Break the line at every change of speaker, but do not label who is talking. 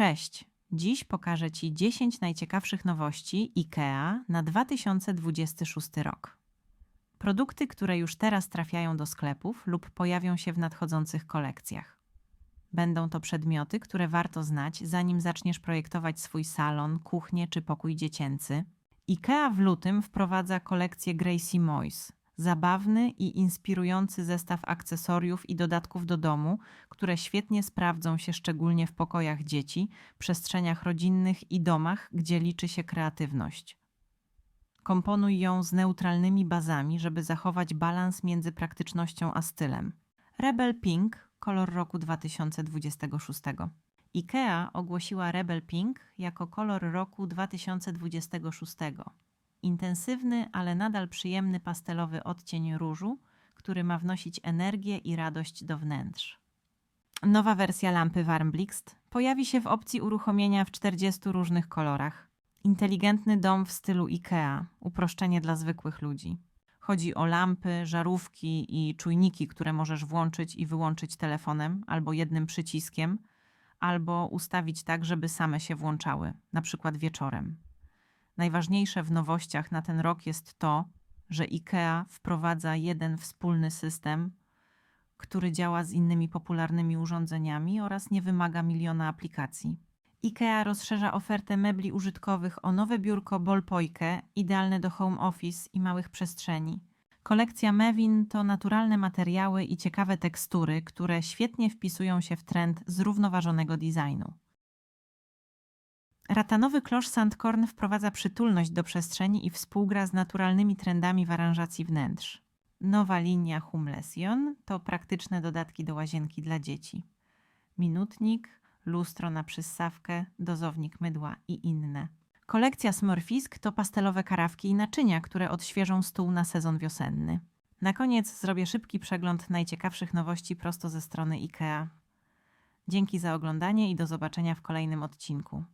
Cześć! Dziś pokażę Ci 10 najciekawszych nowości IKEA na 2026 rok. Produkty, które już teraz trafiają do sklepów lub pojawią się w nadchodzących kolekcjach. Będą to przedmioty, które warto znać, zanim zaczniesz projektować swój salon, kuchnię czy pokój dziecięcy. IKEA w lutym wprowadza kolekcję Gracie Moise. Zabawny i inspirujący zestaw akcesoriów i dodatków do domu, które świetnie sprawdzą się szczególnie w pokojach dzieci, przestrzeniach rodzinnych i domach, gdzie liczy się kreatywność. Komponuj ją z neutralnymi bazami, żeby zachować balans między praktycznością a stylem. Rebel Pink, kolor roku 2026. IKEA ogłosiła Rebel Pink jako kolor roku 2026. Intensywny, ale nadal przyjemny pastelowy odcień różu, który ma wnosić energię i radość do wnętrz. Nowa wersja lampy Warmblixt pojawi się w opcji uruchomienia w 40 różnych kolorach. Inteligentny dom w stylu IKEA, uproszczenie dla zwykłych ludzi. Chodzi o lampy, żarówki i czujniki, które możesz włączyć i wyłączyć telefonem albo jednym przyciskiem, albo ustawić tak, żeby same się włączały, na przykład wieczorem. Najważniejsze w nowościach na ten rok jest to, że IKEA wprowadza jeden wspólny system, który działa z innymi popularnymi urządzeniami oraz nie wymaga miliona aplikacji. IKEA rozszerza ofertę mebli użytkowych o nowe biurko Bolpojkę, idealne do home office i małych przestrzeni. Kolekcja Mewin to naturalne materiały i ciekawe tekstury, które świetnie wpisują się w trend zrównoważonego designu. Ratanowy klosz Sandkorn wprowadza przytulność do przestrzeni i współgra z naturalnymi trendami w aranżacji wnętrz. Nowa linia Humlesion to praktyczne dodatki do łazienki dla dzieci. Minutnik, lustro na przyssawkę, dozownik mydła i inne. Kolekcja Smurfisk to pastelowe karawki i naczynia, które odświeżą stół na sezon wiosenny. Na koniec zrobię szybki przegląd najciekawszych nowości prosto ze strony IKEA. Dzięki za oglądanie i do zobaczenia w kolejnym odcinku.